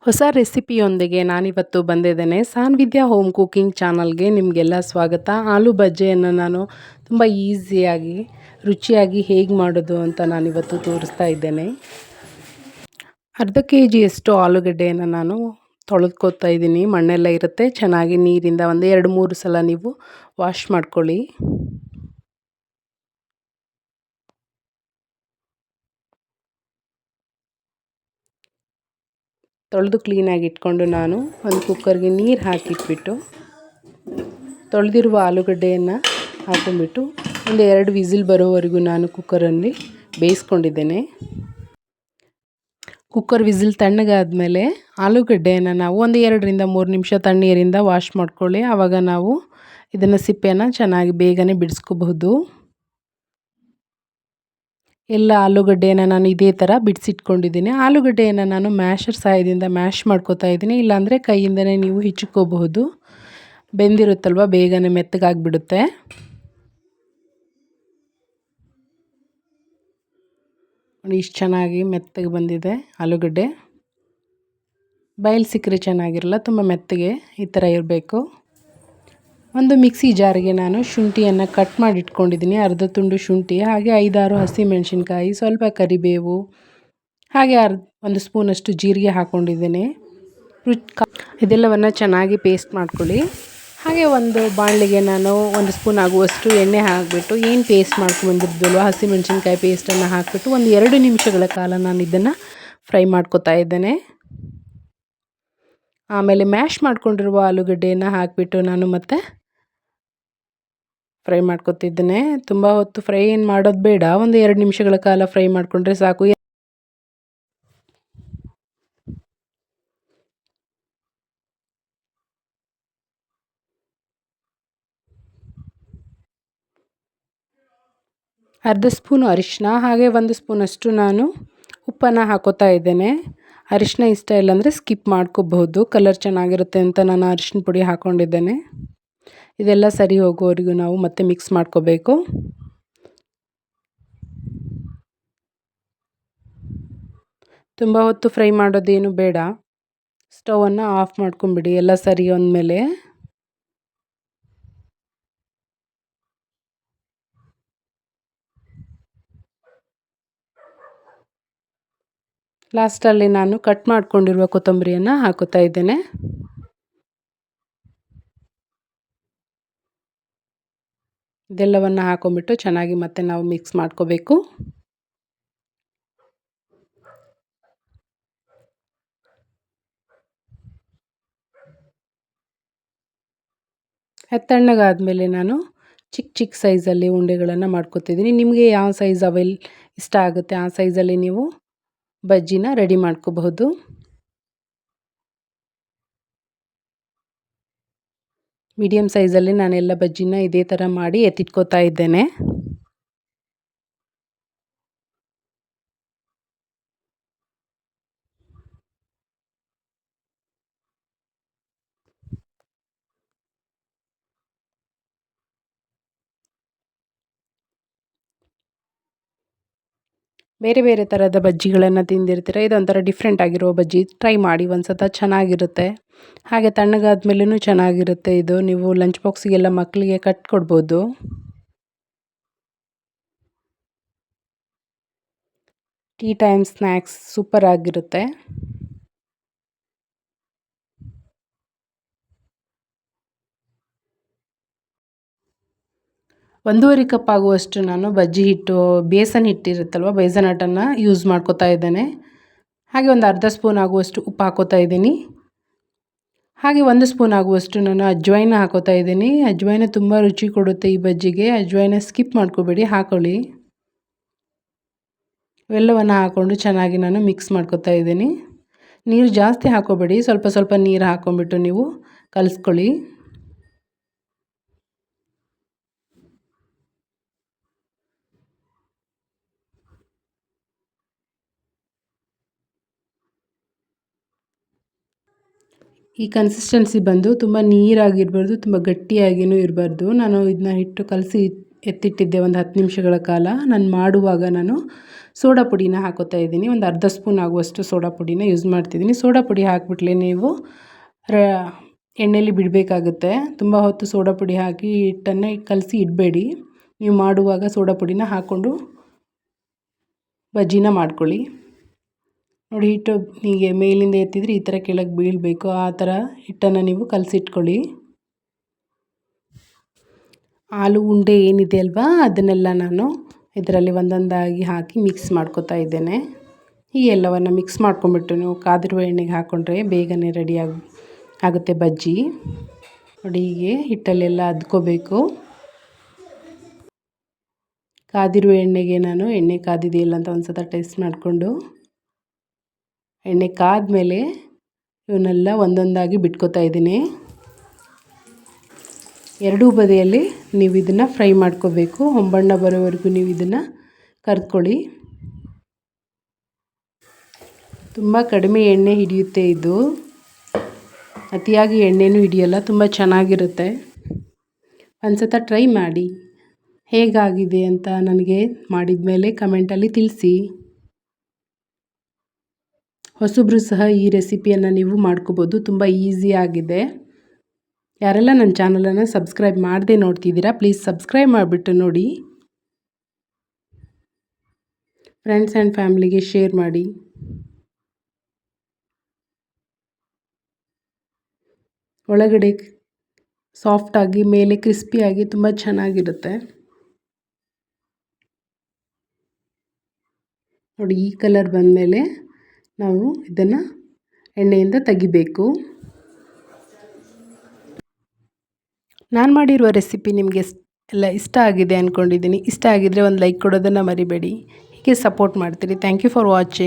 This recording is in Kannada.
ಹೊಸ ರೆಸಿಪಿಯೊಂದಿಗೆ ನಾನಿವತ್ತು ಬಂದಿದ್ದೇನೆ. ಸಾನ್ವಿದ್ಯಾ ಹೋಮ್ ಕುಕಿಂಗ್ ಚಾನಲ್ಗೆ ನಿಮಗೆಲ್ಲ ಸ್ವಾಗತ. ಆಲೂ ಬಜ್ಜೆಯನ್ನು ನಾನು ತುಂಬ ಈಸಿಯಾಗಿ, ರುಚಿಯಾಗಿ ಹೇಗೆ ಮಾಡೋದು ಅಂತ ನಾನಿವತ್ತು ತೋರಿಸ್ತಾ ಇದ್ದೇನೆ. ಅರ್ಧ ಕೆ ಜಿಯಷ್ಟು ಆಲೂಗಡ್ಡೆಯನ್ನು ನಾನು ತೊಳೆದ್ಕೋತಾ ಇದ್ದೀನಿ. ಮಣ್ಣೆಲ್ಲ ಇರುತ್ತೆ. ಚೆನ್ನಾಗಿ ನೀರಿಂದ ಒಂದು ಎರಡು ಮೂರು ಸಲ ನೀವು ವಾಶ್ ಮಾಡ್ಕೊಳ್ಳಿ. ತೊಳೆದು ಕ್ಲೀನಾಗಿ ಇಟ್ಕೊಂಡು ನಾನು ಒಂದು ಕುಕ್ಕರ್ಗೆ ನೀರು ಹಾಕಿಟ್ಬಿಟ್ಟು, ತೊಳೆದಿರುವ ಆಲೂಗಡ್ಡೆಯನ್ನು ಹಾಕೊಂಡ್ಬಿಟ್ಟು ಒಂದು ಎರಡು ವಿಸಿಲ್ ಬರೋವರೆಗೂ ನಾನು ಕುಕ್ಕರಲ್ಲಿ ಬೇಯಿಸ್ಕೊಂಡಿದ್ದೇನೆ. ಕುಕ್ಕರ್ ವಿಸಿಲ್ ತಣ್ಣಗಾದಮೇಲೆ ಆಲೂಗಡ್ಡೆಯನ್ನು ನಾವು ಒಂದು ಎರಡರಿಂದ ಮೂರು ನಿಮಿಷ ತಣ್ಣೀರಿಂದ ವಾಶ್ ಮಾಡ್ಕೊಳ್ಳಿ. ಆವಾಗ ನಾವು ಇದನ್ನು ಸಿಪ್ಪೆಯನ್ನು ಚೆನ್ನಾಗಿ ಬೇಗನೆ ಬಿಡಿಸ್ಕೋಬಹುದು. ಎಲ್ಲ ಆಲೂಗಡ್ಡೆಯನ್ನು ನಾನು ಇದೇ ಥರ ಬಿಡಿಸಿಟ್ಕೊಂಡಿದ್ದೀನಿ. ಆಲೂಗಡ್ಡೆಯನ್ನು ನಾನು ಮ್ಯಾಶರ್ ಸಹಾಯದಿಂದ ಮ್ಯಾಶ್ ಮಾಡ್ಕೋತಾ ಇದ್ದೀನಿ. ಇಲ್ಲಾಂದರೆ ಕೈಯಿಂದನೇ ನೀವು ಹಿಚ್ಕೋಬಹುದು. ಬೆಂದಿರುತ್ತಲ್ವ? ಬೇಗನೆ ಮೆತ್ತಗಾಗ್ಬಿಡುತ್ತೆ. ಇಷ್ಟು ಚೆನ್ನಾಗಿ ಮೆತ್ತಗೆ ಬಂದಿದೆ ಆಲೂಗಡ್ಡೆ. ಬಯಲು ಸಿಕ್ಕರೆ ಚೆನ್ನಾಗಿರಲ್ಲ, ತುಂಬ ಮೆತ್ತಗೆ ಈ ಥರ ಇರಬೇಕು. ಒಂದು ಮಿಕ್ಸಿ ಜಾರಿಗೆ ನಾನು ಶುಂಠಿಯನ್ನು ಕಟ್ ಮಾಡಿ ಇಟ್ಕೊಂಡಿದ್ದೀನಿ ಅರ್ಧ ತುಂಡು ಶುಂಠಿ, ಹಾಗೆ ಐದಾರು ಹಸಿಮೆಣಸಿನ್ಕಾಯಿ ಸ್ವಲ್ಪ ಕರಿಬೇವು, ಹಾಗೆ ಅರ್ಧ ಒಂದು ಸ್ಪೂನಷ್ಟು ಜೀರಿಗೆ ಹಾಕ್ಕೊಂಡಿದ್ದೀನಿ ಇದೆಲ್ಲವನ್ನು ಚೆನ್ನಾಗಿ ಪೇಸ್ಟ್ ಮಾಡ್ಕೊಳ್ಳಿ. ಹಾಗೆ ಒಂದು ಬಾಣಲಿಗೆ ನಾನು ಒಂದು ಸ್ಪೂನ್ ಆಗುವಷ್ಟು ಎಣ್ಣೆ ಹಾಕಿಬಿಟ್ಟು ಏನು ಪೇಸ್ಟ್ ಮಾಡ್ಕೊಂಡ್ಬಂದಿರ್ದಲ್ವ ಹಸಿಮೆಣಸಿನ್ಕಾಯಿ ಪೇಸ್ಟನ್ನು ಹಾಕಿಬಿಟ್ಟು ಒಂದು ಎರಡು ನಿಮಿಷಗಳ ಕಾಲ ನಾನು ಇದನ್ನು ಫ್ರೈ ಮಾಡ್ಕೊತಾ ಇದ್ದೇನೆ. ಆಮೇಲೆ ಮ್ಯಾಶ್ ಮಾಡ್ಕೊಂಡಿರುವ ಆಲೂಗಡ್ಡೆಯನ್ನು ಹಾಕಿಬಿಟ್ಟು ನಾನು ಮತ್ತೆ ಫ್ರೈ ಮಾಡ್ಕೊತಿದ್ದೇನೆ ತುಂಬ ಹೊತ್ತು ಫ್ರೈ ಏನು ಮಾಡೋದು ಬೇಡ. ಒಂದು ಎರಡು ನಿಮಿಷಗಳ ಕಾಲ ಫ್ರೈ ಮಾಡಿಕೊಂಡ್ರೆ ಸಾಕು. ಅರ್ಧ ಸ್ಪೂನು ಅರಿಶಿನ ಹಾಗೆ ಒಂದು ಸ್ಪೂನಷ್ಟು ನಾನು ಉಪ್ಪನ್ನು ಹಾಕೋತಾ ಇದ್ದೇನೆ. ಅರಿಶಿನ ಇಷ್ಟ ಇಲ್ಲಾಂದರೆ ಸ್ಕಿಪ್ ಮಾಡ್ಕೋಬಹುದು. ಕಲರ್ ಚೆನ್ನಾಗಿರುತ್ತೆ ಅಂತ ನಾನು ಅರಿಶಿನ ಪುಡಿ ಹಾಕ್ಕೊಂಡಿದ್ದೇನೆ ಇದೆಲ್ಲ ಸರಿ ಹೋಗೋವರೆಗೂ ನಾವು ಮತ್ತೆ ಮಿಕ್ಸ್ ಮಾಡ್ಕೋಬೇಕು. ತುಂಬ ಹೊತ್ತು ಫ್ರೈ ಮಾಡೋದೇನು ಬೇಡ. ಸ್ಟವನ್ನು ಆಫ್ ಮಾಡ್ಕೊಂಬಿಡಿ ಎಲ್ಲ ಸರಿ ಅಂದಮೇಲೆ ಲಾಸ್ಟಲ್ಲಿ ನಾನು ಕಟ್ ಮಾಡಿಕೊಂಡಿರುವ ಕೊತ್ತಂಬರಿಯನ್ನು ಹಾಕೋತಾ ಇದ್ದೇನೆ. ಇದೆಲ್ಲವನ್ನು ಹಾಕೊಂಬಿಟ್ಟು ಚೆನ್ನಾಗಿ ಮತ್ತೆ ನಾವು ಮಿಕ್ಸ್ ಮಾಡ್ಕೋಬೇಕು. ಮೇಲೆ ನಾನು ಚಿಕ್ಕ ಚಿಕ್ಕ ಸೈಜಲ್ಲಿ ಉಂಡೆಗಳನ್ನು ಮಾಡ್ಕೋತಿದ್ದೀನಿ. ನಿಮಗೆ ಯಾವ ಸೈಜ್ ಅವೆಲ್ ಇಷ್ಟ ಆಗುತ್ತೆ ಆ ಸೈಜಲ್ಲಿ ನೀವು ಬಜ್ಜಿನ ರೆಡಿ ಮಾಡ್ಕೋಬಹುದು. ಮೀಡಿಯಮ್ ಸೈಜಲ್ಲಿ ನಾನೆಲ್ಲ ಬಜ್ಜಿನ ಇದೇ ಥರ ಮಾಡಿ ಎತ್ತಿಟ್ಕೋತಾ ಇದ್ದೇನೆ. ಬೇರೆ ಬೇರೆ ಥರದ ಬಜ್ಜಿಗಳನ್ನು ತಿಂದಿರ್ತೀರ, ಇದೊಂಥರ ಡಿಫ್ರೆಂಟ್ ಆಗಿರೋ ಬಜ್ಜಿ. ಟ್ರೈ ಮಾಡಿ ಒಂದು ಸತ ಚೆನ್ನಾಗಿರುತ್ತೆ. ಹಾಗೆ ತಣ್ಣಗಾದ ಮೇಲೂ ಚೆನ್ನಾಗಿರುತ್ತೆ ಇದು. ನೀವು ಲಂಚ್ ಬಾಕ್ಸಿಗೆಲ್ಲ ಮಕ್ಕಳಿಗೆ ಕಟ್ಕೊಡ್ಬೋದು ಟೀ ಟೈಮ್ ಸ್ನ್ಯಾಕ್ಸ್ ಸೂಪರ್ ಆಗಿರುತ್ತೆ. ಒಂದೂವರೆ ಕಪ್ ಆಗುವಷ್ಟು ನಾನು ಬಜ್ಜಿ ಹಿಟ್ಟು, ಬೇಸನ್ ಹಿಟ್ಟಿರುತ್ತಲ್ವ, ಬೇಸನ್ ಹಟ್ಟನ್ನು ಯೂಸ್ ಮಾಡ್ಕೋತಾ ಇದ್ದೇನೆ. ಹಾಗೆ ಒಂದು ಅರ್ಧ ಸ್ಪೂನ್ ಆಗುವಷ್ಟು ಉಪ್ಪು ಹಾಕೋತಾ ಇದ್ದೀನಿ. ಹಾಗೆ ಒಂದು ಸ್ಪೂನ್ ಆಗುವಷ್ಟು ನಾನು ಅಜ್ವೈನ ಹಾಕೋತಾ ಇದ್ದೀನಿ. ಅಜ್ವೈನ ತುಂಬ ರುಚಿ ಕೊಡುತ್ತೆ ಈ ಬಜ್ಜಿಗೆ. ಅಜ್ವೈನ ಸ್ಕಿಪ್ ಮಾಡ್ಕೋಬೇಡಿ, ಹಾಕೊಳ್ಳಿ. ಇವೆಲ್ಲವನ್ನು ಹಾಕ್ಕೊಂಡು ಚೆನ್ನಾಗಿ ನಾನು ಮಿಕ್ಸ್ ಮಾಡ್ಕೋತಾ ಇದ್ದೀನಿ. ನೀರು ಜಾಸ್ತಿ ಹಾಕೋಬೇಡಿ, ಸ್ವಲ್ಪ ಸ್ವಲ್ಪ ನೀರು ಹಾಕ್ಕೊಂಬಿಟ್ಟು ನೀವು ಕಲಿಸ್ಕೊಳ್ಳಿ. ಈ ಕನ್ಸಿಸ್ಟೆನ್ಸಿ ಬಂದು ತುಂಬ ನೀರಾಗಿರಬಾರ್ದು, ತುಂಬ ಗಟ್ಟಿಯಾಗಿಯೂ ಇರಬಾರ್ದು. ನಾನು ಇದನ್ನ ಹಿಟ್ಟು ಕಲಸಿ ಎತ್ತಿಟ್ಟಿದ್ದೆ ಒಂದು ಹತ್ತು ನಿಮಿಷಗಳ ಕಾಲ. ನಾನು ಮಾಡುವಾಗ ನಾನು ಸೋಡಾ ಪುಡಿನ ಹಾಕೋತಾ ಇದ್ದೀನಿ. ಒಂದು ಅರ್ಧ ಸ್ಪೂನ್ ಆಗುವಷ್ಟು ಸೋಡಾ ಪುಡಿನ ಯೂಸ್ ಮಾಡ್ತಿದ್ದೀನಿ. ಸೋಡಾ ಪುಡಿ ಹಾಕಿಬಿಟ್ಲೆ ನೀವು ರ ಎಣ್ಣೆಯಲ್ಲಿ ಬಿಡಬೇಕಾಗುತ್ತೆ. ತುಂಬ ಹೊತ್ತು ಸೋಡಾ ಪುಡಿ ಹಾಕಿ ಹಿಟ್ಟನ್ನು ಕಲಸಿ ಇಡಬೇಡಿ. ನೀವು ಮಾಡುವಾಗ ಸೋಡಾ ಪುಡಿನ ಹಾಕ್ಕೊಂಡು ಬಜ್ಜಿನ ಮಾಡ್ಕೊಳ್ಳಿ. ನೋಡಿ, ಹಿಟ್ಟು ಹೀಗೆ ಮೇಲಿಂದ ಎತ್ತಿದರೆ ಈ ಥರ ಕೆಳಗೆ ಬೀಳಬೇಕು. ಆ ಥರ ಹಿಟ್ಟನ್ನು ನೀವು ಕಲಸಿಟ್ಕೊಳ್ಳಿ. ಆಲೂ ಉಂಡೆ ಏನಿದೆ ಅಲ್ವಾ, ಅದನ್ನೆಲ್ಲ ನಾನು ಇದರಲ್ಲಿ ಒಂದೊಂದಾಗಿ ಹಾಕಿ ಮಿಕ್ಸ್ ಮಾಡ್ಕೊತಾ ಇದ್ದೇನೆ. ಈ ಎಲ್ಲವನ್ನು ಮಿಕ್ಸ್ ಮಾಡ್ಕೊಂಬಿಟ್ಟು ನೀವು ಕಾದಿರುವ ಎಣ್ಣೆಗೆ ಹಾಕ್ಕೊಂಡ್ರೆ ಬೇಗನೆ ರೆಡಿ ಆಗುತ್ತೆ ಬಜ್ಜಿ. ನೋಡಿ, ಹೀಗೆ ಹಿಟ್ಟಲ್ಲೆಲ್ಲ ಅದ್ಕೋಬೇಕು. ಕಾದಿರುವ ಎಣ್ಣೆಗೆ ನಾನು ಎಣ್ಣೆ ಕಾದಿದೆಯಲ್ಲ ಅಂತ ಒಂದು ಸತ ಟೇಸ್ಟ್ ಮಾಡಿಕೊಂಡು ಎಣ್ಣೆ ಕಾದ್ಮೇಲೆ ಇವನ್ನೆಲ್ಲ ಒಂದೊಂದಾಗಿ ಬಿಟ್ಕೋತಾ ಇದ್ದೀನಿ. ಎರಡೂ ಬದಿಯಲ್ಲಿ ನೀವು ಇದನ್ನು ಫ್ರೈ ಮಾಡ್ಕೋಬೇಕು. ಹೊಂಬಣ್ಣ ಬರೋವರೆಗೂ ನೀವು ಇದನ್ನು ಕರೆದ್ಕೊಳ್ಳಿ. ತುಂಬ ಕಡಿಮೆ ಎಣ್ಣೆ ಹಿಡಿಯುತ್ತೆ ಇದು. ಅತಿಯಾಗಿ ಎಣ್ಣೆನೂ ಹಿಡಿಯಲ್ಲ, ತುಂಬ ಚೆನ್ನಾಗಿರುತ್ತೆ. ಒಂದು ಸತ ಟ್ರೈ ಮಾಡಿ. ಹೇಗಾಗಿದೆ ಅಂತ ನನಗೆ ಮಾಡಿದ ಮೇಲೆ ಕಮೆಂಟಲ್ಲಿ ತಿಳಿಸಿ. ಹೊಸಬ್ರು ಸಹ ಈ ರೆಸಿಪಿಯನ್ನು ನೀವು ಮಾಡ್ಕೋಬೋದು. ತುಂಬ ಈಸಿಯಾಗಿದೆ ಯಾರೆಲ್ಲ ನನ್ನ ಚಾನಲನ್ನು ಸಬ್ಸ್ಕ್ರೈಬ್ ಮಾಡದೆ ನೋಡ್ತಿದ್ದೀರಾ, ಪ್ಲೀಸ್ ಸಬ್ಸ್ಕ್ರೈಬ್ ಮಾಡಿಬಿಟ್ಟು ನೋಡಿ. ಫ್ರೆಂಡ್ಸ್ ಆ್ಯಂಡ್ ಫ್ಯಾಮ್ಲಿಗೆ ಶೇರ್ ಮಾಡಿ. ಒಳಗಡೆ ಸಾಫ್ಟಾಗಿ ಮೇಲೆ ಕ್ರಿಸ್ಪಿಯಾಗಿ ತುಂಬ ಚೆನ್ನಾಗಿರುತ್ತೆ. ನೋಡಿ ಈ ಕಲರ್ ಬಂದಮೇಲೆ ನಾವು ಇದನ್ನು ಎಣ್ಣೆಯಿಂದ ತೆಗಿಬೇಕು. ನಾನು ಮಾಡಿರುವ ರೆಸಿಪಿ ನಿಮಗೆ ಎಲ್ಲ ಇಷ್ಟ ಆಗಿದೆ ಅಂದ್ಕೊಂಡಿದ್ದೀನಿ ಇಷ್ಟ ಆಗಿದ್ದರೆ ಒಂದು ಲೈಕ್ ಕೊಡೋದನ್ನು ಮರಿಬೇಡಿ. ಹೀಗೆ ಸಪೋರ್ಟ್ ಮಾಡ್ತೀರಿ. Thank you for watching